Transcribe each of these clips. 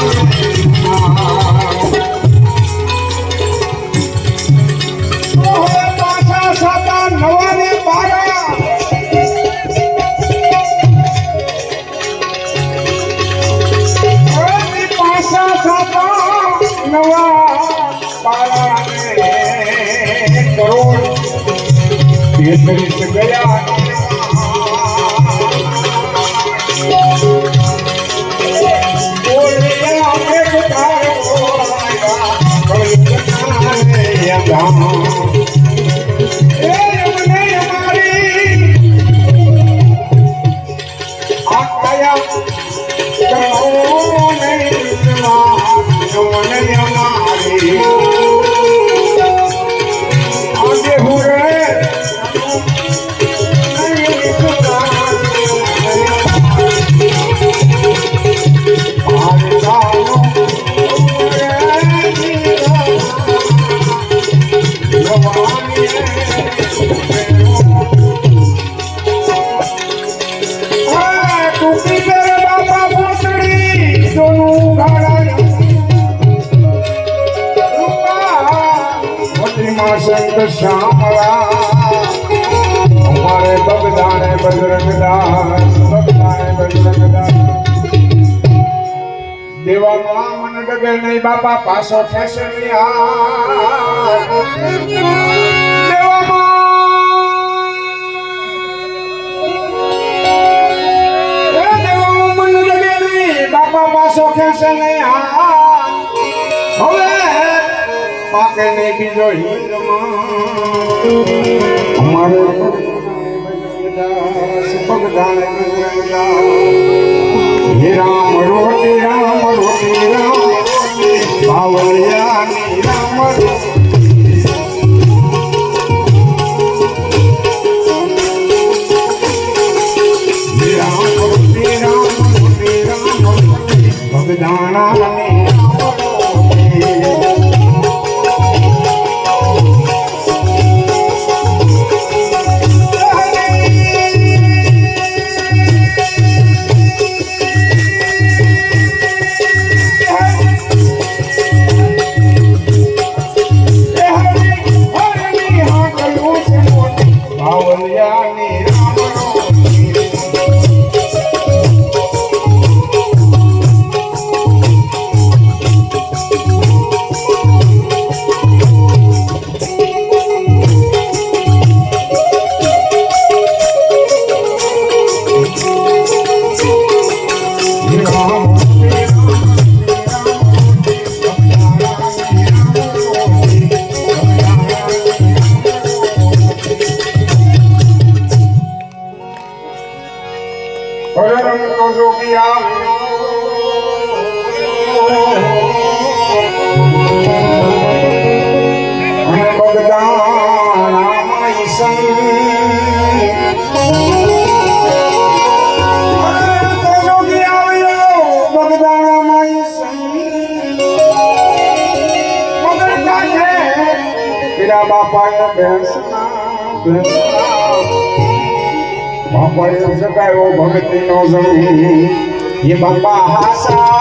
না માં સંત શ્યામળા અમારે બગદાને બજરંગદાસ બગદાને બજરંગદાસ. દેવામાં મન ડગે નહીં બાપા, પાછો થશે નહીં બાપા, પાછો ખેંચે નહીં હવે પાકે બીજો અમારે ભગદાન હે રામ રોટી રામ રોટી રામ. બાવળિયાની બાપાએ ભેંસના બાપાએ જગાયો ભક્તિનો જમી એ બાપા હાસા.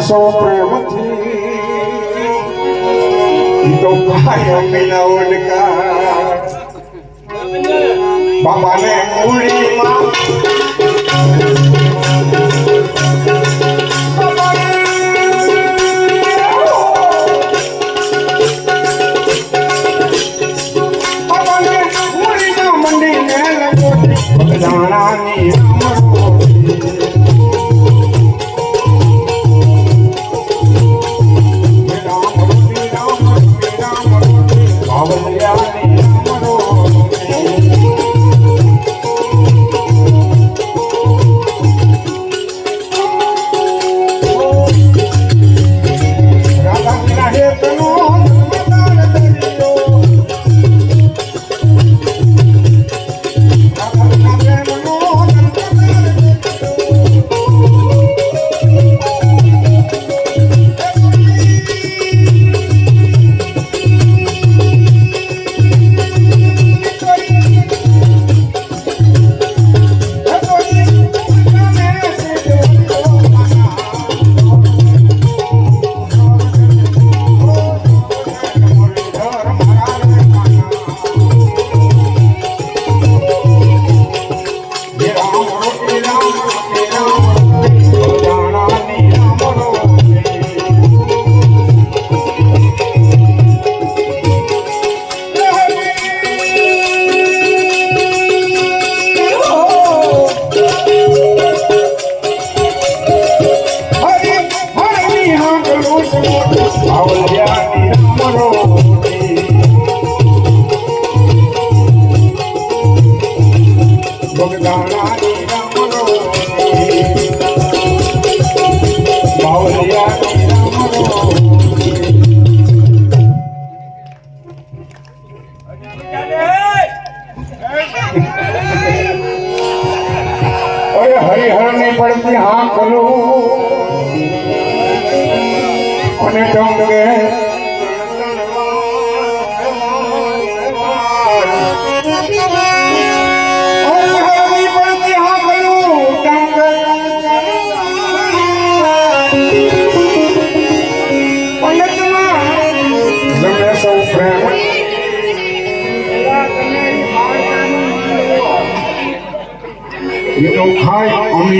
સૌ પ્રેમથી તો કાયમ વિના ઓડકા બાપાને મૂડી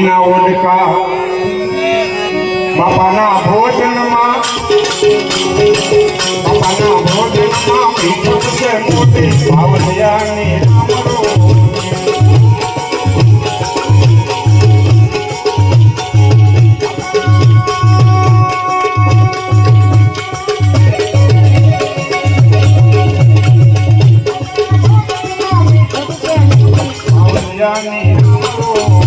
ના ઓદકા બાપાના ભોજનમાં. બાપાના ભોજનમાં વિકૃત છે મોટી ભાવયાની Yeah, I mean,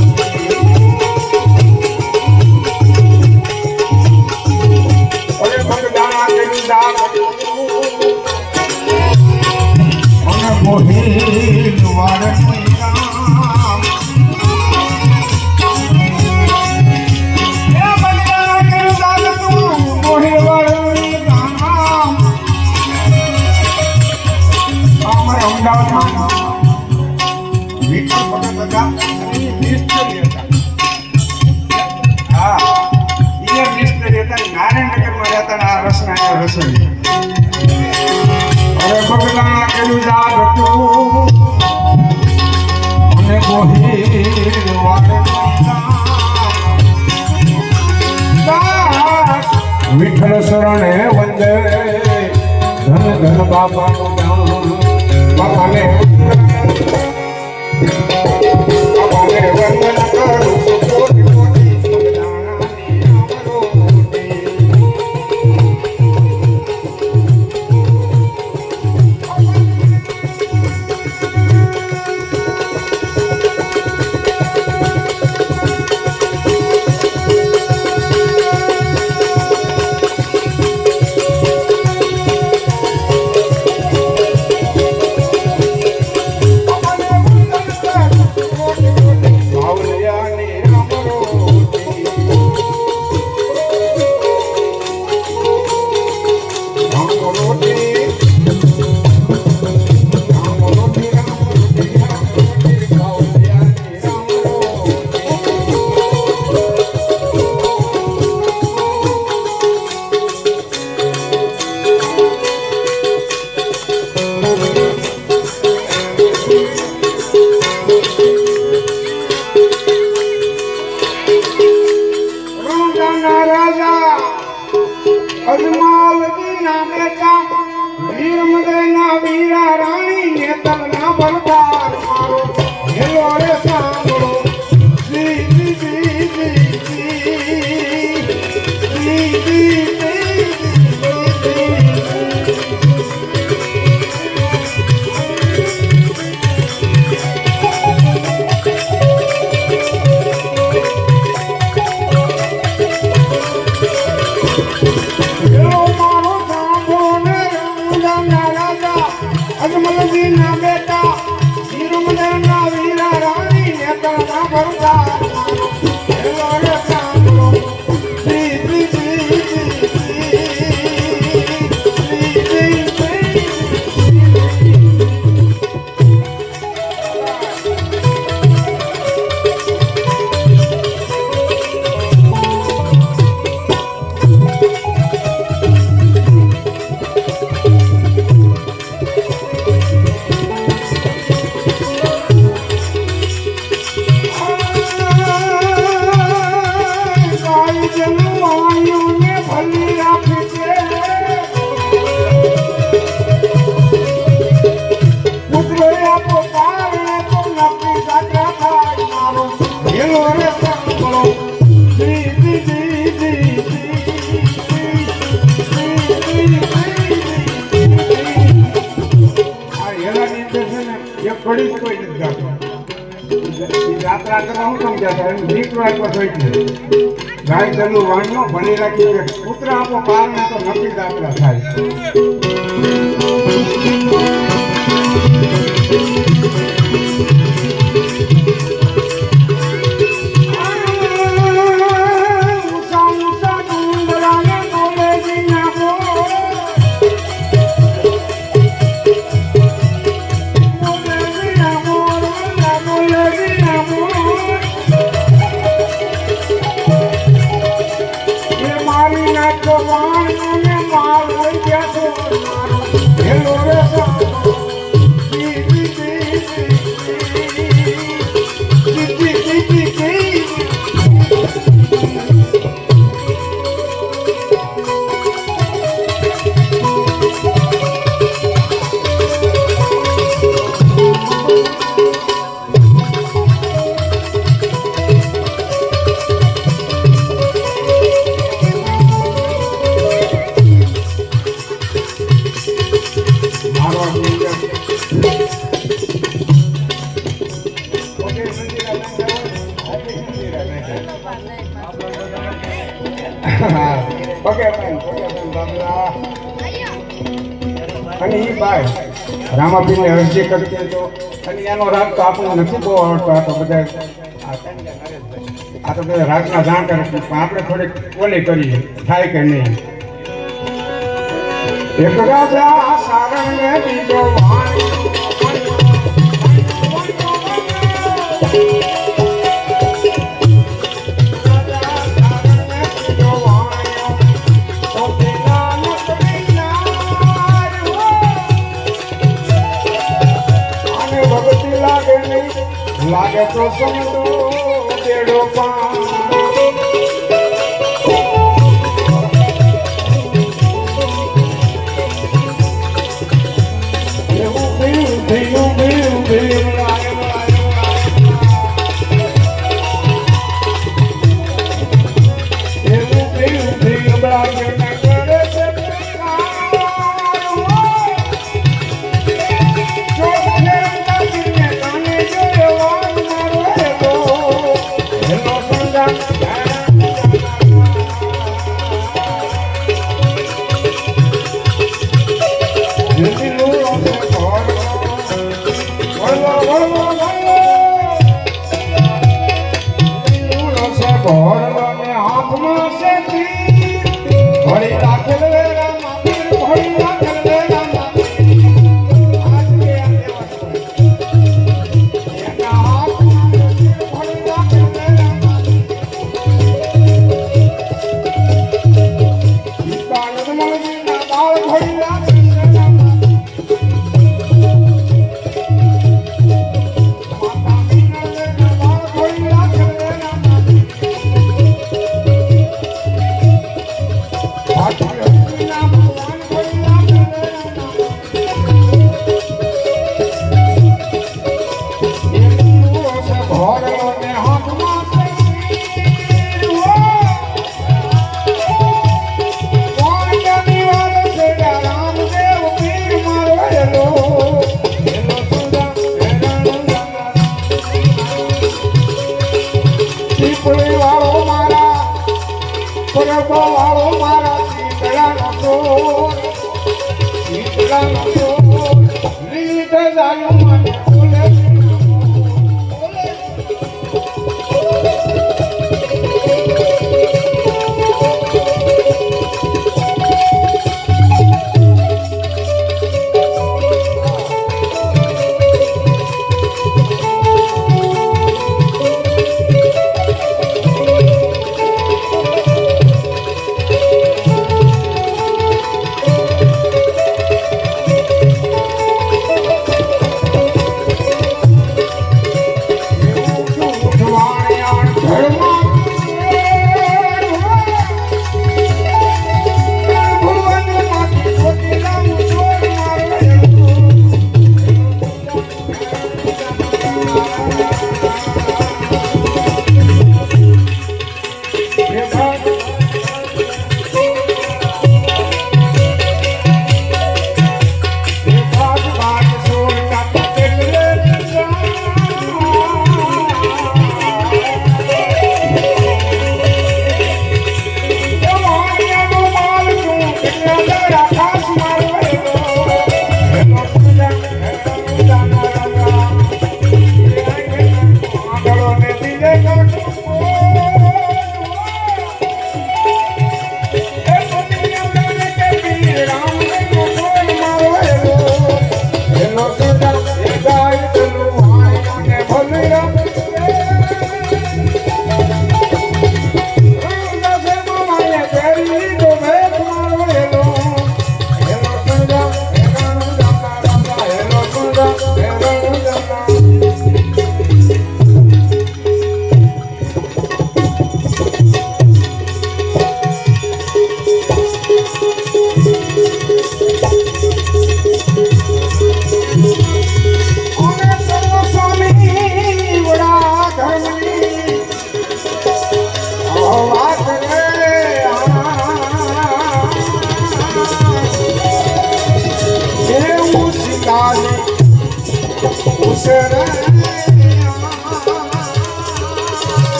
Papa, Papa, Papa, Ajmalji ના બેટા શિરોમદર ના વીરા રાણી ને તળતા ભરતા વળી કોઈ યાત્રા કરવા હું સમજાતા એમ ભીખ રાખવા જોઈ છે ગાય ચલું વાણ્યો ભણી રાખ્યું કે પુત્ર આપો પાર ને તો નથી યાત્રા થાય. આપણું નથી બહુ આવડતું આ તો બધા આ તો બધા રાતના જાણ પણ આપણે થોડીક ઓલી કરીએ. થાય કે નહીં? એક રાજા સારણ બીજો વાણી લાગે તો સમજો બેડો પા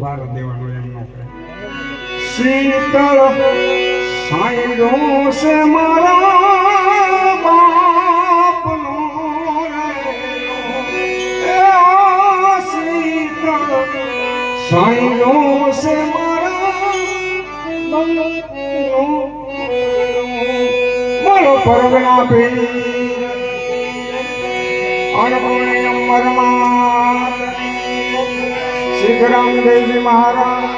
બાર દેવાનો એમ ન કરે શીતળ સાંઈડો છે મારા બાપનો એ શીતળ સાંઈડો છે મારા પરગણા પે અણપણે જયરામદેવજી મહારાજ.